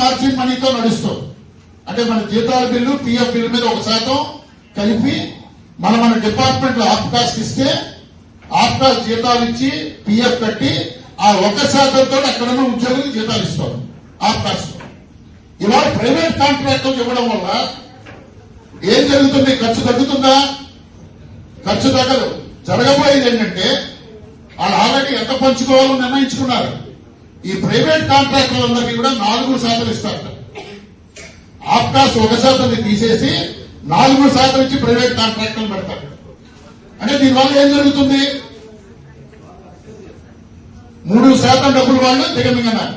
Margin మనీతో నడుస్తాం. అంటే మన జీతాల బిల్లు పిఎఫ్ బిల్లు మీద ఒక శాతం కలిపి మన మన డిపార్ట్మెంట్లో ఆఫ్కాస్ట్ ఇస్తే ఆఫ్కాస్ట్ జీతాలు ఇచ్చి పిఎఫ్ కట్టి ఆ ఒక శాతంతో అక్కడ ఉద్యోగులకు జీతాలు ఇస్తాం. ఆఫ్కాస్ట్ ఇవాళ ప్రైవేట్ కాంట్రాక్టర్లు ఇవ్వడం వల్ల ఏం జరుగుతుంది? ఖర్చు తగ్గుతుందా? ఖర్చు తగ్గదు. జరగబోయేది ఏంటంటే వాళ్ళు ఆల్రెడీ ఎంత పంచుకోవాలో నిర్ణయించుకున్నారు. ఈ ప్రైవేట్ కాంట్రాక్టర్లందరికీ కూడా నాలుగు శాతం ఇస్తారు. ఆప్కాస్ ఒక శాతం తీసేసి నాలుగు శాతం ఇచ్చి ప్రైవేట్ కాంట్రాక్టర్లు పెడతారు. అంటే దీనివల్ల ఏం జరుగుతుంది? మూడు శాతం డబ్బులు వాళ్ళు దిగమింగన్నారు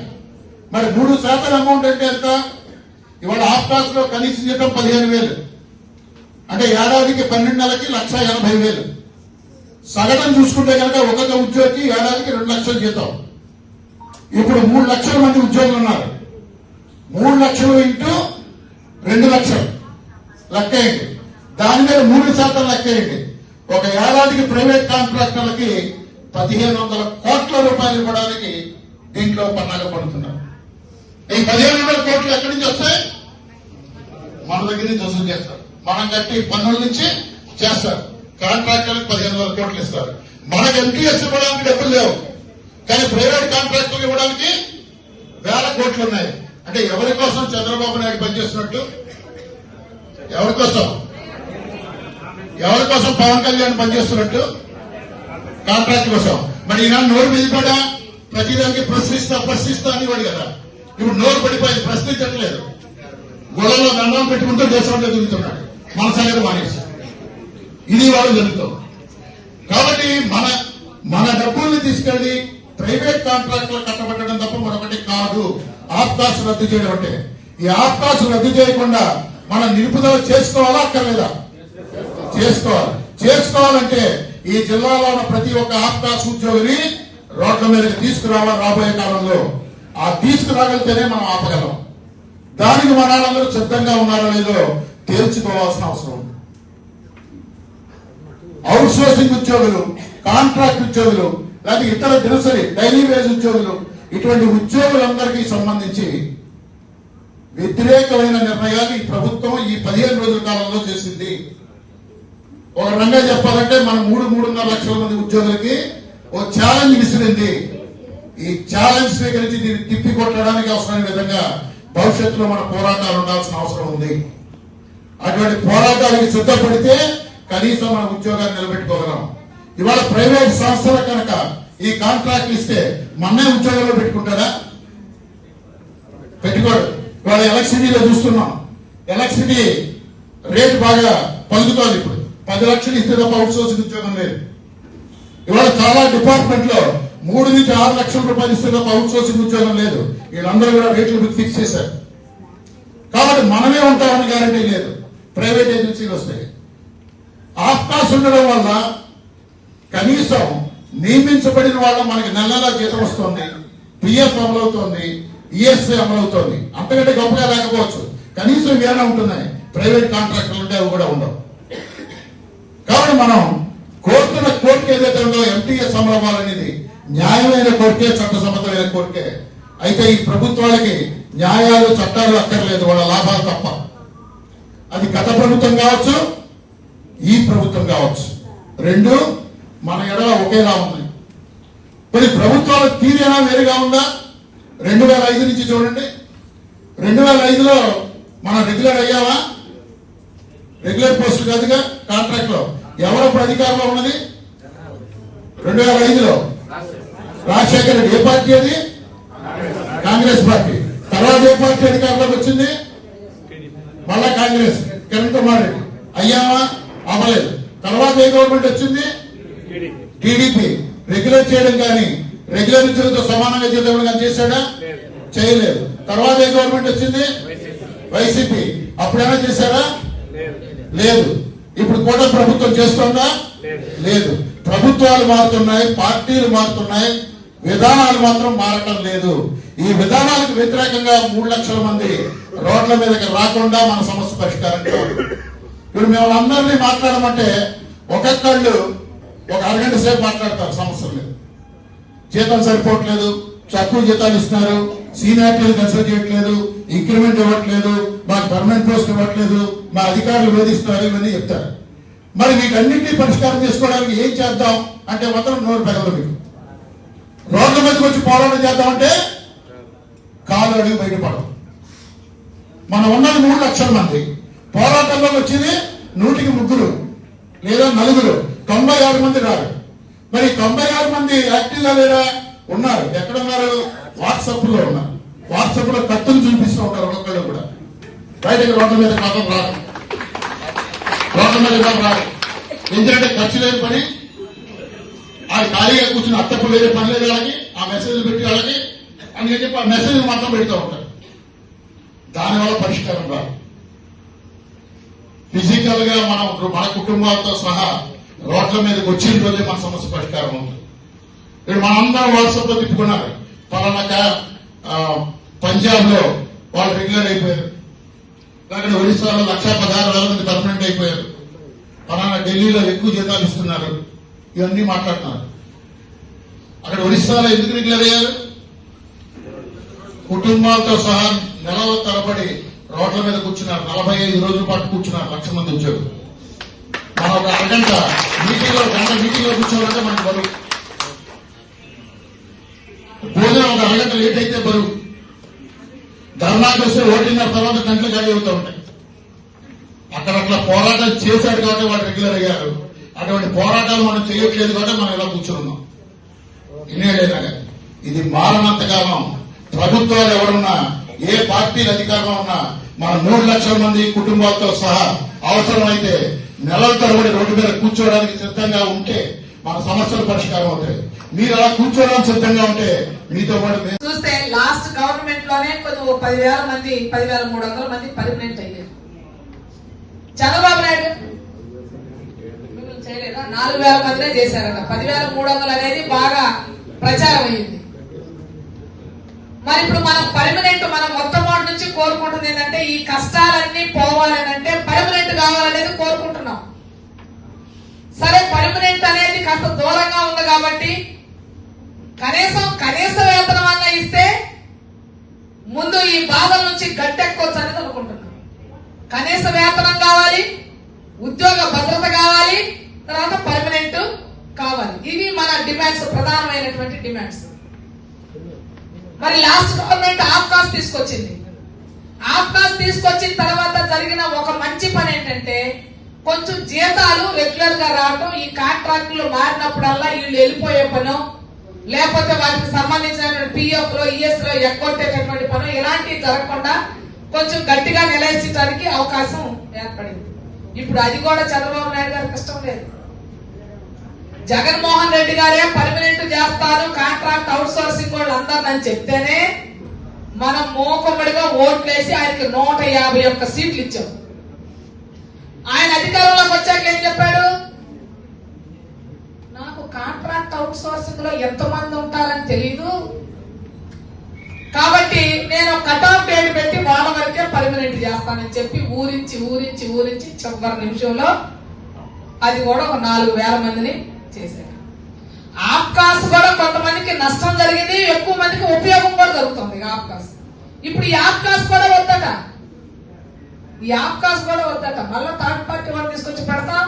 మరి మూడు శాతం అమౌంట్ అంటే ఎంత? ఇవాళ ఆప్కాస్లో కనీస జీతం పదిహేను వేలు. అంటే ఏడాదికి పన్నెండు నెలలకి లక్ష ఎనభై వేలు. సగటం చూసుకుంటే కనుక ఒక్కొక్క ఉద్యోగి ఏడాదికి రెండు లక్షలు జీతం. ఇప్పుడు మూడు లక్షల మంది ఉద్యోగులు ఉన్నారు. మూడు లక్షలు ఇంటూ రెండు లక్షలు లెక్కేయండి దాని మీద మూడు శాతం లెక్కేయండి ఒక ఏడాదికి ప్రైవేట్ కాంట్రాక్టర్లకి పదిహేను వందల కోట్ల రూపాయలు ఇవ్వడానికి దీంట్లో పన్నాగ పడుతున్నారు. ఈ పదిహేను వందల కోట్లు ఎక్కడి నుంచి వస్తాయి? మన దగ్గర నుంచి వసూలు చేస్తారు. మనం కట్టి పన్నుల నుంచి చేస్తారు. కాంట్రాక్టర్లకు పదిహేను వందల కోట్లు ఇస్తారు. మనకు ఎంపీఎస్ ఇవ్వడానికి డబ్బులు లేవు. కానీ ప్రైవేట్ కాంట్రాక్టర్ ఇవ్వడానికి వేల కోట్లు ఉన్నాయి. అంటే ఎవరి కోసం చంద్రబాబు నాయుడు పనిచేస్తున్నట్టు? ఎవరి కోసం? ఎవరి కోసం పవన్ కళ్యాణ్ పనిచేస్తున్నట్టు? కాంట్రాక్ట్ కోసం. మరి ఈనాడు నోరు మీద ప్రతిదానికి ప్రశ్నిస్తా ప్రశ్నిస్తా అనేవాడు కదా. ఇప్పుడు నోరు పడిపోయింది ప్రశ్నించట్లేదు. గొడవలో దండం పెట్టుకుంటూ దేశంలో తిరుగుతున్నాడు. మన సంగతి మానేసి. ఇది వాళ్ళు జరుగుతాం. కాబట్టి మన మన డబ్బుల్ని తీసుకెళ్ళి ప్రైవేట్ కాంట్రాక్ట్ కట్టబెట్టడం తప్ప మరొకటి కాదు. ఆప్కాస్ రద్దు చేయడం అంటే. ఈ ఆప్కాస్ రద్దు చేయకుండా మనం నిలుపుదల చేసుకోవాలా అక్కర్లేదా? చేసుకోవాలి. చేసుకోవాలంటే ఈ జిల్లాలో ఉన్న ప్రతి ఒక్క ఆప్కాస్ ఉద్యోగిని రోడ్ల మీదకి తీసుకురావాలి రాబోయే కాలంలో. ఆ తీసుకురాగలితేనే మనం ఆపగలం. దానికి మన సిద్ధంగా ఉన్నారో లేదో తేల్చుకోవాల్సిన అవసరం ఉంది. అవుట్ సోర్సింగ్ ఉద్యోగులు కాంట్రాక్ట్ ఉద్యోగులు లేకపోతే ఇతర దినసరి డైలీ వేజ్ ఉద్యోగులు ఇటువంటి ఉద్యోగులందరికీ సంబంధించి వ్యతిరేకమైన నిర్ణయాలు ఈ ప్రభుత్వం ఈ పదిహేను రోజుల కాలంలో చేసింది. ఒక రంగా చెప్పాలంటే మన మూడు మూడున్నర లక్షల మంది ఉద్యోగులకి ఓ ఛాలెంజ్ విసిరింది. ఈ ఛాలెంజ్ స్వీకరించి దీన్ని తిప్పి కొట్టడానికి అవసరమైన విధంగా భవిష్యత్తులో మన పోరాటాలు ఉండాల్సిన అవసరం ఉంది. అటువంటి పోరాటానికి సిద్ధపడితే కనీసం మన ఉద్యోగాన్ని నిలబెట్టుకోగలం. ఇవాళ ప్రైవేట్ సంస్థల కనుక ఈ కాంట్రాక్ట్ ఇస్తే మన్నే ఉద్యోగంలో పెట్టుకుంటారా? పెట్టుకోడు ఇవాళ ఎలక్ట్రిసిటీలో చూస్తున్నాం. ఎలక్ట్రిసిటీ రేట్ బాగా పలుకుతోంది ఇప్పుడు. పది లక్షలు ఇస్తే తప్ప అవుట్సోర్సింగ్ ఉద్యోగం లేదు. ఇవాళ చాలా డిపార్ట్మెంట్లో మూడు నుంచి ఆరు లక్షల రూపాయలు ఇస్తే తప్ప అవుట్సోర్సింగ్ ఉద్యోగం లేదు. వీళ్ళందరూ కూడా రేట్లు ఫిక్స్ చేశారు. కాబట్టి మనమే ఉంటామని గ్యారంటీ లేదు. ప్రైవేట్ ఏజెన్సీలు వస్తాయి. ఆఫ్కాస్ ఉండడం వల్ల కనీసం నియమించబడిన వాళ్ళ మనకి నెల నెలా జీతం వస్తుంది. పిఎఫ్ అమలవుతోంది. ఈఎస్ఐ అమలవుతోంది. అంతకంటే గొప్పగా లేకపోవచ్చు. కనీసం ఏమైనా ఉంటున్నాయి. ప్రైవేట్ కాంట్రాక్టర్లు ఉంటే అవి కూడా ఉండవు. కాబట్టి మనం కోరుతున్న కోరిక ఏదైతే ఉందో ఎంటీఎస్ అమలు అవ్వాలనేది న్యాయమైన కోరికే చట్టసమ్మతమైన కోరికే అయితే ఈ ప్రభుత్వాలకి న్యాయాలు చట్టాలు అక్కర్లేదు. వాళ్ళ లాభాలు తప్ప. అది గత ప్రభుత్వం కావచ్చు ఈ ప్రభుత్వం కావచ్చు. రెండు మన ఎడల ఒకేలా ఉన్నాయి మరి ప్రభుత్వాల తీరేనా వేరుగా ఉందా? రెండు వేల ఐదు నుంచి చూడండి. రెండు వేల ఐదులో మనం రెగ్యులర్ అయ్యావా? రెగ్యులర్ పోస్ట్ కాదుగా కాంట్రాక్ట్లో ఎవరప్పుడు అధికారంలో ఉన్నది? రెండు వేల ఐదులో. రాజశేఖర రెడ్డి ఏ పార్టీ అది? కాంగ్రెస్ పార్టీ తర్వాత ఏ పార్టీ అధికారంలోకి వచ్చింది మళ్ళా కాంగ్రెస్ కిరణ్ కుమార్ రెడ్డి అయ్యామా అవ్వలేదు తర్వాత ఏ గవర్నమెంట్ వచ్చింది టీడీపీ రెగ్యులర్ చేయడం కానీ రెగ్యులర్ ఉద్యోగులతో సమానంగా జీతం ఇవ్వడం కానీ చేశాడా చేయలేదు తర్వాత ఏ గవర్నమెంట్ వచ్చింది వైసీపీ అప్పుడైనా చేశారా లేదు ఇప్పుడు కూడా ప్రభుత్వం చేస్తుందా లేదు ప్రభుత్వాలు మారుతున్నాయి పార్టీలు మారుతున్నాయి విధానాలు మాత్రం మారటం లేదు. ఈ విధానాలకు వ్యతిరేకంగా మూడు లక్షల మంది రోడ్ల మీదకి రాకుండా మన సమస్య పరిష్కారం కాదు ఇప్పుడు మేము అందరినీ మాట్లాడమంటే ఒక్కొక్కళ్ళు ఒక అరగంట సేపు మాట్లాడతారు సమస్యలు లేదు. జీతం సరిపోవట్లేదు తక్కువ జీతాలు ఇస్తున్నారు సీనియారిటీలు కన్సిడర్ చేయట్లేదు ఇంక్రిమెంట్ ఇవ్వట్లేదు మాకు పర్మనెంట్ పోస్ట్ ఇవ్వట్లేదు మా అధికారులు వేధిస్తారు ఇవన్నీ చెప్తారు. మరి వీటన్నింటినీ పరిష్కారం చేసుకోవడానికి ఏం చేద్దాం? అంటే మాత్రం నోరు పెగలదు మీకు రోడ్ల మీదకి వచ్చి పోరాటం చేద్దామంటే కాలు అడిగి బయటపడదు మనం ఉన్నది మూడు లక్షల మంది. పోరాటంలో వచ్చింది నూటికి ముగ్గురు లేదా నలుగురు. తొంభై ఆరు మంది రారు. మరి తొంభై ఆరు మంది యాక్టివ్గా లేరా? ఉన్నారు. ఎక్కడ ఉన్నారు? వాట్సాప్లో ఉన్నారు. వాట్సాప్లో కత్తులు చూపిస్తూ ఉంటారు ఒక్కొక్కళ్ళు కూడా. బయటకు రోడ్ల మీద మాత్రం రాదు రాదు ఎందుకంటే ఖర్చు లేని పని ఆ ఖాళీగా కూర్చుని అత్తపు వేరే పని లేదు వాళ్ళకి ఆ మెసేజ్ పెట్టి వాళ్ళకి. అని చెప్పి ఆ మెసేజ్ మాత్రం పెడతా ఉంటారు. దానివల్ల పరిష్కారం రాదు. ఫిజికల్గా మనం మన కుటుంబాలతో సహా రోడ్ల మీదకి వచ్చిన రోజే మన సమస్య పరిష్కారం ఉంటుంది ఇప్పుడు మనందరం వాట్సాప్లో తిప్పుకున్నారు. పలానా పంజాబ్లో వాళ్ళు రెగ్యులర్ అయిపోయారు. అక్కడ ఒరిస్సాలో లక్షా పదహారు వేల మంది పర్మనెంట్ అయిపోయారు. ఫలానా ఢిల్లీలో ఎక్కువ జీతాలు ఇస్తున్నారు. ఇవన్నీ మాట్లాడుతున్నారు. అక్కడ ఒరిస్సాలో ఎందుకు డిక్లేర్ అయ్యారు? కుటుంబాలతో సహా నెలల తరబడి రోడ్ల మీద కూర్చున్నారు. నలభై ఐదు రోజుల పాటు కూర్చున్నారు. లక్ష మంది ఉద్యోగులు. మనం ఒక అరగంట మీటింగ్లో గంట మీటింగ్లో కూర్చోవాలంటే మనకి బరువు. భోజనం ఒక అరగంట లేట్ అయితే బరువు. ధర్నాకి వస్తే ఓటిన్నర తర్వాత గంటలు ఖాళీ అవుతూ ఉంటాయి. అట్లా పోరాటం చేశాడు కాబట్టి వాళ్ళు రెగ్యులర్ అయ్యారు. అటువంటి పోరాటాలు మనం చేయట్లేదు కాబట్టి మనం ఇలా కూర్చున్నాం. ఇన్నేళ్ళైనా ఇది మారనంత కాలం. ప్రభుత్వాలు ఎవరున్నా ఏ పార్టీలు అధికారంలో ఉన్నా మన మూడు లక్షల మంది కుటుంబాలతో సహా అవసరమైతే నెలల తరబడి రోడ్డు మీద కూర్చోవడానికి సిద్ధంగా ఉంటే మన సమస్యలు పరిష్కారం అవుతాయి. మీరు అలా కూర్చోవడానికి సిద్ధంగా ఉంటే మీతో పాటు చూస్తే లాస్ట్ గవర్నమెంట్లోనే కొంచెం పదివేల మంది పదివేల మూడు వందల మంది పర్మనెంట్ అయ్యారు. చంద్రబాబు నాయుడు చేయలేదా? నాలుగు వేల మందినే చేశారట. పదివేల మూడు వందలు అనేది బాగా ప్రచారం అయ్యింది. మరి ఇప్పుడు మనం పర్మనెంట్ మనం మొట్టమొదటి నుంచి కోరుకుంటుంది ఏంటంటే ఈ కష్టాలన్నీ పోవాలని అంటే పర్మనెంట్ కావాలనేది కోరుకుంటున్నాం. సరే పర్మనెంట్ అనేది కాస్త దూరంగా ఉంది కాబట్టి కనీసం కనీస వేతనం అన్న ఇస్తే ముందు ఈ బాధల నుంచి గట్టెక్కొచ్చు అనేది అనుకుంటున్నాం. కనీస వేతనం కావాలి ఉద్యోగ భద్రత కావాలి తర్వాత పర్మనెంట్ కావాలి. ఇవి మన డిమాండ్స్ ప్రధానమైనటువంటి డిమాండ్స్ మరి లాస్ట్ గవర్నమెంట్ ఆఫ్కాస్ తీసుకొచ్చింది. ఆఫ్కాస్ తీసుకొచ్చిన తర్వాత జరిగిన ఒక మంచి పని ఏంటంటే కొంచెం జీతాలు రెగ్యులర్గా రావటం ఈ కాంట్రాక్టులు మారినప్పుడల్లా వీళ్ళు వెళ్ళిపోయే పను లేకపోతే వాటికి సంబంధించిన పిఎఫ్లో ఈఎస్లో ఎగ్గొట్టేటటువంటి పను ఇలాంటివి జరగకుండా కొంచెం గట్టిగా నిలయించడానికి అవకాశం ఏర్పడింది. ఇప్పుడు అది కూడా చంద్రబాబు నాయుడు గారు కష్టం లేదు. జగన్మోహన్ రెడ్డి గారే పర్మనెంట్ చేస్తారు కాంట్రాక్ట్ అవుట్ సోర్సింగ్ వాళ్ళు అందరిని చెప్తేనే మనం మోకమ్మడిగా ఓట్లేసి ఆయనకి నూట యాభై ఒక్క సీట్లు ఇచ్చాం. ఆయన అధికారంలోకి వచ్చాక ఏం చెప్పాడు? నాకు కాంట్రాక్ట్ అవుట్ సోర్సింగ్లో ఎంతమంది ఉంటారని తెలియదు కాబట్టి నేను కట్ ఆఫ్ డేట్ పెట్టి వాళ్ళ వరకే పర్మనెంట్ చేస్తానని చెప్పి ఊరించి ఊరించి ఊరించి చివరి నిమిషంలో అది కూడా ఒక నాలుగు వేల మందిని చేశారు. ఆప్కాస్ కూడా కొంతమందికి నష్టం జరిగింది ఎక్కువ మందికి ఉపయోగం కూడా జరుగుతుంది ఆప్కాస్. ఇప్పుడు ఈ ఆప్కాస్ కూడా వద్దట. ఈ ఆప్కాస్ కూడా వద్దట. మళ్ళీ థర్డ్ పార్టీ వాడు తీసుకొచ్చి పెడతాం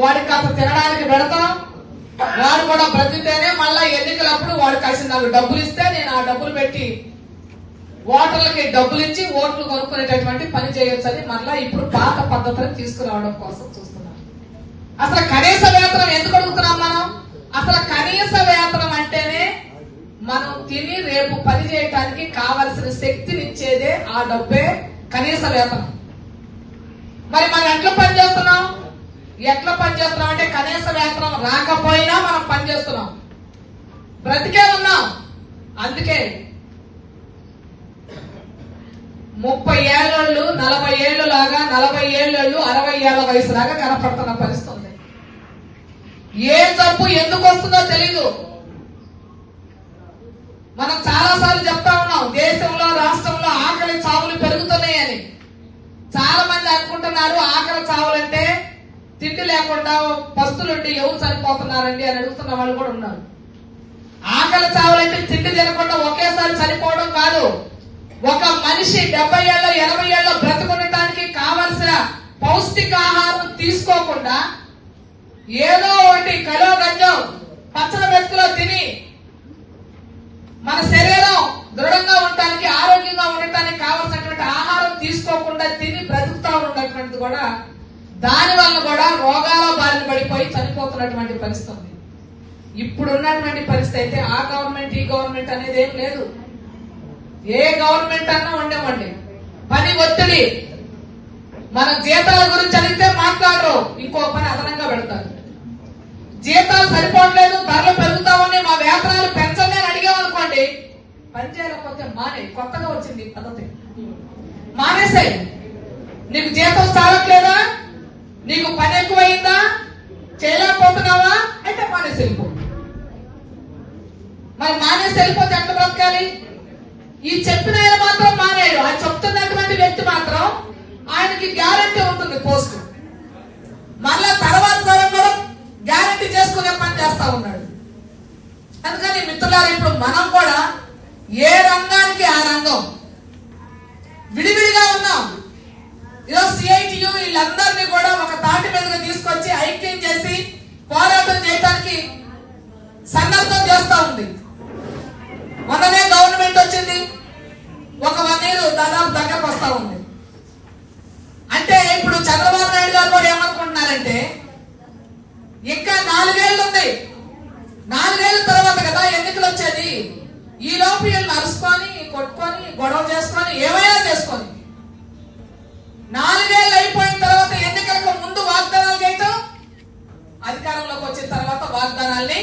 వాడికి కాస్త తినడానికి పెడతాం వాడు కూడా బ్రతికితేనే మళ్ళా ఎన్నికలప్పుడు వాడు కలిసి నాకు డబ్బులు ఇస్తే నేను ఆ డబ్బులు పెట్టి ఓటర్లకి డబ్బులు ఇచ్చి ఓట్లు కొనుక్కునేటటువంటి పని చేయొచ్చని మళ్ళా ఇప్పుడు పాత పద్ధతులను తీసుకురావడం కోసం చూస్తున్నారు అసలు కనీస వేతనం ఎందుకు అడుగుతున్నాం మనం? అసలు కనీస వేతనం అంటేనే మనం తిని రేపు పని చేయటానికి కావలసిన శక్తిని ఇచ్చేదే ఆ డబ్బే కనీస వేతనం. మరి మనం ఎట్లా పని చేస్తున్నాం? ఎట్లా పని చేస్తున్నాం అంటే కనీస వేతనం రాకపోయినా మనం పని చేస్తున్నాం. బ్రతికే ఉన్నాం. అందుకే ముప్పై ఏళ్ళు నలభై ఏళ్ళు లాగా నలభై ఏళ్ళు అరవై ఏళ్ళ వయసు లాగా కనపడుతున్న పరిస్థితి ఉంది ఏ జబ్బు ఎందుకు వస్తుందో తెలీదు. మనం చాలా సార్లు చెప్తా ఉన్నాం దేశంలో రాష్ట్రంలో ఆకలి చావులు పెరుగుతున్నాయని. చాలా మంది అనుకుంటున్నారు ఆకలి చావులంటే తిండి లేకుండా పస్తులుండి ఎవరు చనిపోతున్నారండి అని అడుగుతున్న వాళ్ళు కూడా ఉన్నారు. ఆకలి చావులంటే తిండి తినకుండా ఒకేసారి చనిపోవడం కాదు. ఒక మనిషి డెబ్బై ఏళ్ళ ఎనభై ఏళ్ళ బ్రతుకుండటానికి కావలసిన పౌష్టికాహారం తీసుకోకుండా ఏదో ఒకటి కలో గంజం పచ్చని మెతుకులో తిని మన శరీరం దృఢంగా ఉండటానికి ఆరోగ్యంగా ఉండటానికి కావాల్సినటువంటి ఆహారం తీసుకోకుండా తిని బ్రతుకుతా ఉన్నటువంటిది కూడా దాని వల్ల కూడా రోగాల బారిన వెళ్ళిపోతున్నటువంటి పరిస్థితి ఉంది. ఇప్పుడు ఉన్నటువంటి పరిస్థితి అయితే ఆ గవర్నమెంట్ ఈ గవర్నమెంట్ అనేది ఏం లేదు. ఏ గవర్నమెంట్ అన్నా ఉండేమండి. పని ఒత్తిడి. మన జీతాల గురించి అడిగితే మాట్లాడరు. ఇంకో పని అదనంగా పెడతారు. జీతాలు సరిపోవట్లేదు ధరలు పెరుగుతా మా వేతనాలు పెంచండి అని అడిగామనుకోండి పని చేయలేకపోతే మానే కొత్తగా వచ్చింది పద్ధతి. మానేసాయి. నీకు జీతం చాలట్లేదా? నీకు పని ఎక్కువైందా? చేయలేకపోతున్నావా అయితే మానేసి వెళ్ళిపో మరి మానేసి వెళ్ళిపోతే ఎట్లా బ్రతకాలి? ఈ చెప్పిన ఆయన మాత్రం మానేడు ఆ చెప్తున్నటువంటి వ్యక్తి మాత్రం ఆయనకి గ్యారంటీ ఉంటుంది పోస్ట్. మళ్ళా తర్వాత తరం కూడా గ్యారంటీ చేసుకునే పని చేస్తా ఉన్నాడు. అందుకని మిత్రులారు ఇప్పుడు మనం కూడా ఏ రంగానికి ఆ రంగం? విడివిడిగా ఉన్నాం. ఈరోజు సిఐటియు వీళ్ళందరినీ కూడా ఒక తాటి మీదగా తీసుకొచ్చి ఐక్య పోరాటం చేయడానికి సన్నద్ధం చేస్తా ఉంది. మొన్ననే గవర్నమెంట్ వచ్చింది. ఒక వన్ ఇయర్ దాదాపు దగ్గరకు వస్తూ ఉంది. అంటే ఇప్పుడు చంద్రబాబు నాయుడు గారు కూడా ఏమనుకుంటున్నారంటే ఇంకా నాలుగేళ్ళు ఉంది. నాలుగేళ్ళ తర్వాత కదా ఎన్నికలు వచ్చేది. ఈ లోపు వీళ్ళు నరుసుకొని కొట్టుకొని గొడవ చేసుకొని ఏమైనా చేసుకొని. నాలుగేళ్ళు అయిపోయిన తర్వాత ఎన్నికలకు ముందు వాగ్దానం అధికారంలోకి వచ్చిన తర్వాత వాగ్దానాల్ని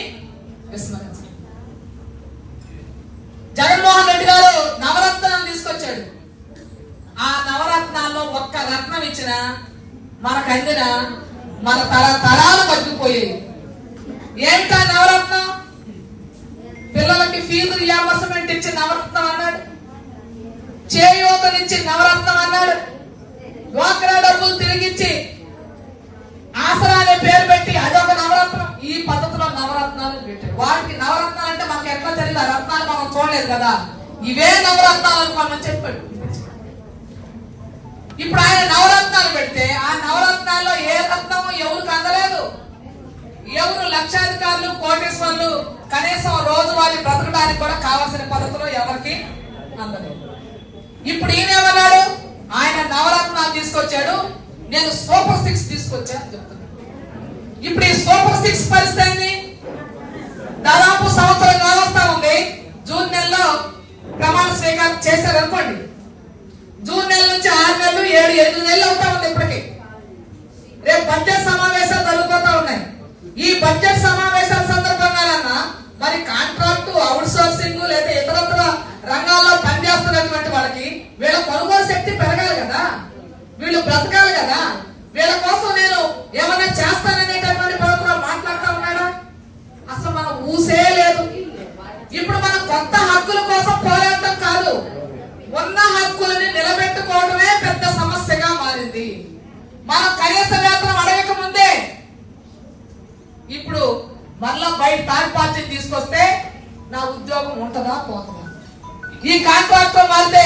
జగన్మోహన్ రెడ్డి గారు నవరత్నాలు తీసుకొచ్చాడు. ఆ నవరత్నాల్లో ఒక్క రత్నం ఇచ్చిన మనకు అందిన మన తర తరాలు బతికిపోయాయి ఏంటా నవరత్నం? పిల్లలకి ఫీజు రియంబర్స్మెంట్ ఇచ్చి నవరత్నం అన్నాడు. చేయూతనిచ్చి నవరత్నం అన్నాడు. డ్వాక్రా డబ్బులు తిరిగిచ్చి ఆసరా అనే పేరు పెట్టి అదొక నవరత్నం. ఈ పద్ధతిలో నవరత్నాలు పెట్టారు. వాటికి నవరత్నాలు అంటే మనకి ఎట్లా తెలియదు. ఆ రత్నాలు మనం చూడలేదు కదా. ఇవే నవరత్నాలు అనుకోమని చెప్పాడు. ఇప్పుడు ఆయన నవరత్నాలు పెడితే ఆ నవరత్నాల్లో ఏ రత్నము ఎవరికి అందలేదు. ఎవరు లక్షాధికారులు కోటేశ్వర్లు కనీసం రోజువారీ బ్రతకడానికి కూడా కావాల్సిన పద్ధతిలో ఎవరికి అందలేదు. ఇప్పుడు ఈయన ఏమన్నాడు ఆయన నవరత్నాలు తీసుకొచ్చాడు. నేను సూపర్ సిక్స్ తీసుకొచ్చాను చెప్తున్నాను ఇప్పుడు ఈ సూపర్ సిక్స్ పరిస్థితి దాదాపు సంవత్సరం కావస్తా ఉంది. జూన్ నెలలో ప్రమాణ స్వీకారం చేశారు అనుకోండి. జూన్ నెల నుంచి ఆరు నెలలు ఏడు ఎనిమిది నెలలు అవుతా ఉంది ఇప్పటికి. రేపు బడ్జెట్ సమావేశాలు జరుగుతూ ఉన్నాయి. ఈ బడ్జెట్ సమావేశాల సందర్భంగా మరి కాంట్రాక్ట్ అవుట్ సోర్సింగ్ లేదా ఇతరత్ర రంగాల్లో పనిచేస్తున్నటువంటి వాళ్ళకి వీళ్ళ కొనుగోలు శక్తి పెరగాలి కదా. వీళ్ళు బ్రతకాలి కదా. వీళ్ళ కోసం నేను ఏమైనా చేస్తాననేటటువంటి పద్ధతిలో మాట్లాడుతూ ఉన్నాడా? అసలు మనం ఊసే లేదు. ఇప్పుడు మనం కొత్త హక్కుల కోసం పోరాటం కాదు. ఉన్న హక్కులని నిలబెట్టుకోవడమే పెద్ద సమస్యగా మారింది. మనం కనీస వేతనం అడగక ముందే ఇప్పుడు మళ్ళా బయట థర్డ్ పార్టీని తీసుకొస్తే నా ఉద్యోగం ఉంటుందా పోతుందా? ఈ కాంట్రాక్ట్ మారితే